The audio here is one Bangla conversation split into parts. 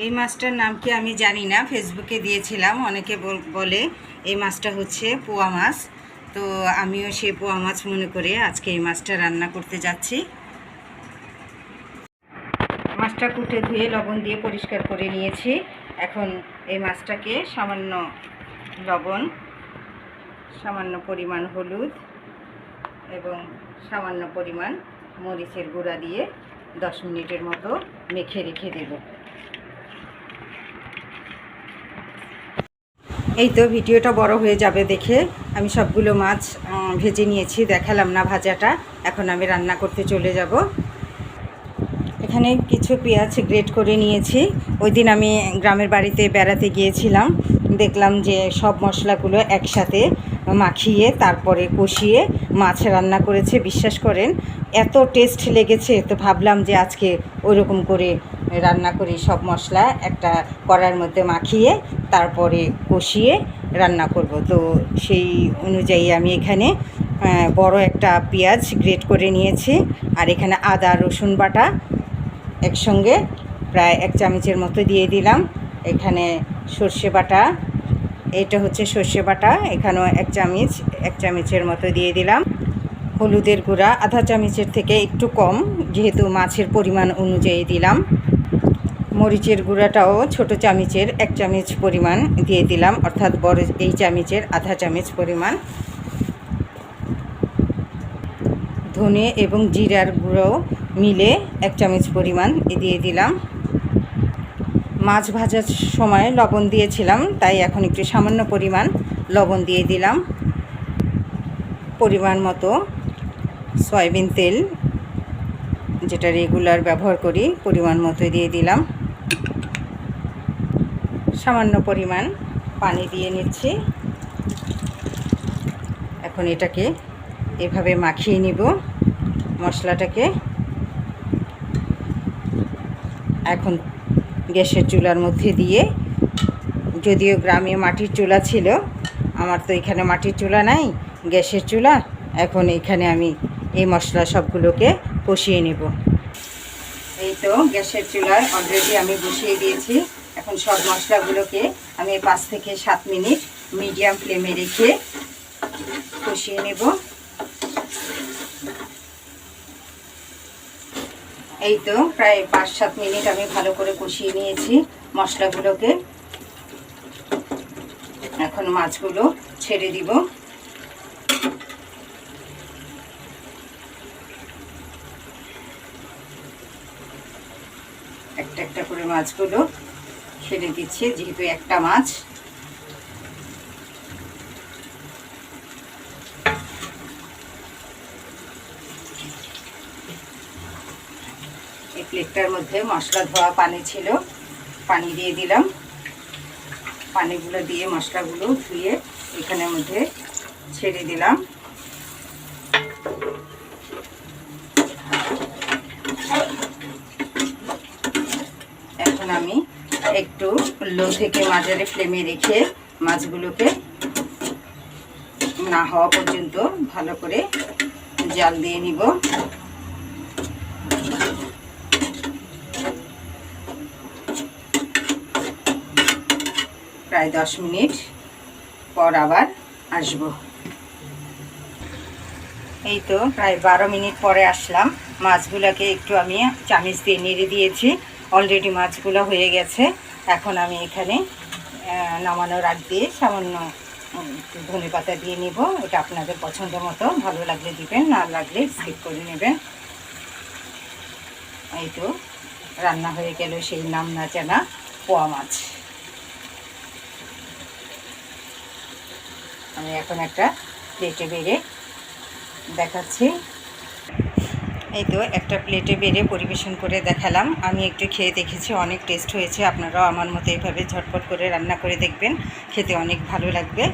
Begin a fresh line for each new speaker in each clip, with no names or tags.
এই মাছটার নাম কি আমি জানি না ফেসবুকে দিয়েছিলাম, অনেকে বল- এই মাছটা হচ্ছে পোয়া মাছ। তো আমিও সেই পোয়া মাছ মনে করে আজকে এই মাছটা রান্না করতে যাচ্ছি। মাছটা কুটে ধুয়ে লবণ দিয়ে পরিষ্কার করে নিয়েছি। এখন এই মাছটাকে সামান্য লবণ, সামান্য পরিমাণ হলুদ এবং সামান্য পরিমাণ মরিচের গুঁড়া দিয়ে দশ মিনিটের মতো মেখে রেখে দেব। এই তো ভিডিওটা বড় হয়ে যাবে দেখে। আমি সবগুলো মাছ ভেজে নিয়েছি, দেখালাম না ভাজাটা। এখন আমি রান্না করতে চলে যাব। এখানে কিছু পেঁয়াজ গ্রেট করে নিয়েছি। ওই দিন আমি গ্রামের বাড়িতে বেড়াতে গিয়েছিলাম। দেখলাম যে সব মশলাগুলো একসাথে মাখিয়ে, তারপরে কষিয়ে মাছ রান্না করেছে। বিশ্বাস করেন, এত টেস্ট লেগেছে, তো ভাবলাম যে আজকে ওইরকম করে রান্না করি সব মশলা একটা কড়ার মধ্যে মাখিয়ে, তারপরে কষিয়ে রান্না করব। তো সেই অনুযায়ী আমি এখানে বড় একটা পেঁয়াজ গ্রেট করে নিয়েছি আর এখানে আদা, রসুন বাটা একসঙ্গে প্রায় এক চামচের মতো দিয়ে দিলাম। এখানে সর্ষে বাটা, এটা হচ্ছে সর্ষে বাটা, এখানেও এক চামচ, এক চামচের মতো দিয়ে দিলাম। হলুদের গুঁড়া আধা চামচের থেকে একটু কম, যেহেতু মাছের পরিমাণ অনুযায়ী দিলাম। মরিচের গুঁড়াটাও ছোট চামচের এক চামচ পরিমাণ দিয়ে দিলাম, অর্থাৎ বড় এই চামচের আধা চামচ পরিমাণ। ধনে এবং জিরার গুঁড়ো মিলে এক চামচ পরিমাণ দিয়ে দিলাম। মাছ ভাজার সময় লবণ দিয়েছিলাম, তাই এখন একটু সামান্য পরিমাণ লবণ দিয়ে দিলাম। পরিমাণ মতো সয়াবিন তেল, যেটা রেগুলার ব্যবহার করি, পরিমাণ মতো দিয়ে দিলাম। সামান্য পরিমাণ পানি দিয়ে নিচ্ছি। এখন এটাকে এভাবে মাখিয়ে নিব মশলাটাকে। এখন গ্যাসের চুলার মধ্যে দিয়ে, যদিও গ্রামে মাটির চুলা ছিল, আমার তো এখানে মাটির চুলা নাই, গ্যাসের চুলা, এখন এখানে আমি এই মশলা সবগুলোকে কষিয়ে নেব। এই তো গ্যাসের চুলায় অলরেডি আমি বসিয়ে দিয়েছি। এখন সব মশলাগুলোকে আমি পাঁচ থেকে সাত মিনিট মিডিয়াম ফ্লেমে রেখে কষিয়ে নেব। এই তো প্রায় পাঁচ সাত মিনিট আমি ভালো করে কষিয়ে নিয়েছি মশলাগুলোকে। এখন মাছগুলো ছেড়ে দিব। একটা একটা করে মাছগুলো ছেড়ে দিচ্ছে, যেহেতু একটা মাছ। এই প্লেটটার মধ্যে মশলা ধোয়া পানি ছিল, পানি দিয়ে দিলাম। পানিগুলো দিয়ে মশলাগুলো ধুয়ে এখানের মধ্যে ছেড়ে দিলাম। এখন আমি একটু লো থেকে মাঝারি ফ্লেমে রেখে মাছগুলোকে না হওয়া পর্যন্ত ভালো করে জাল দিয়ে নিব। প্রায় দশ মিনিট পর আবার আসব। এই তো প্রায় বারো মিনিট পরে আসলাম। মাছগুলোকে একটু আমি চামিচ দিয়ে নেড়ে দিয়েছি। অলরেডি মাছগুলো হয়ে গেছে। এখন আমি এখানে নামানোর আগ দিয়ে সামান্য ধনে পাতা দিয়ে নিব। এটা আপনাদের পছন্দ মতো। ভালো লাগলে দিবেন, না লাগলে স্কিপ করে নেবেন। এই তো, রান্না হয়ে গেল সেই নাম না জানা পোয়া মাছ। আমি এখন একটা প্লেটে বেড়ে দেখাচ্ছি। এই তো একটা প্লেটে বেড়ে পরিবেশন করে দেখালাম। আমি একটু খেয়ে দেখেছি, অনেক টেস্ট হয়েছে। আপনারাও আমার মতো এইভাবে ঝটপট করে রান্না করে দেখবেন। খেতে অনেক ভালো লাগবে।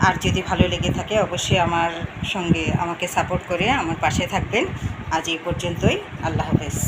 আর যদি ভালো লেগে থাকে, অবশ্যই আমার সঙ্গে আমাকে সাপোর্ট করে আমার পাশে থাকবেন। আজ এই পর্যন্তই। আল্লাহ হাফেজ।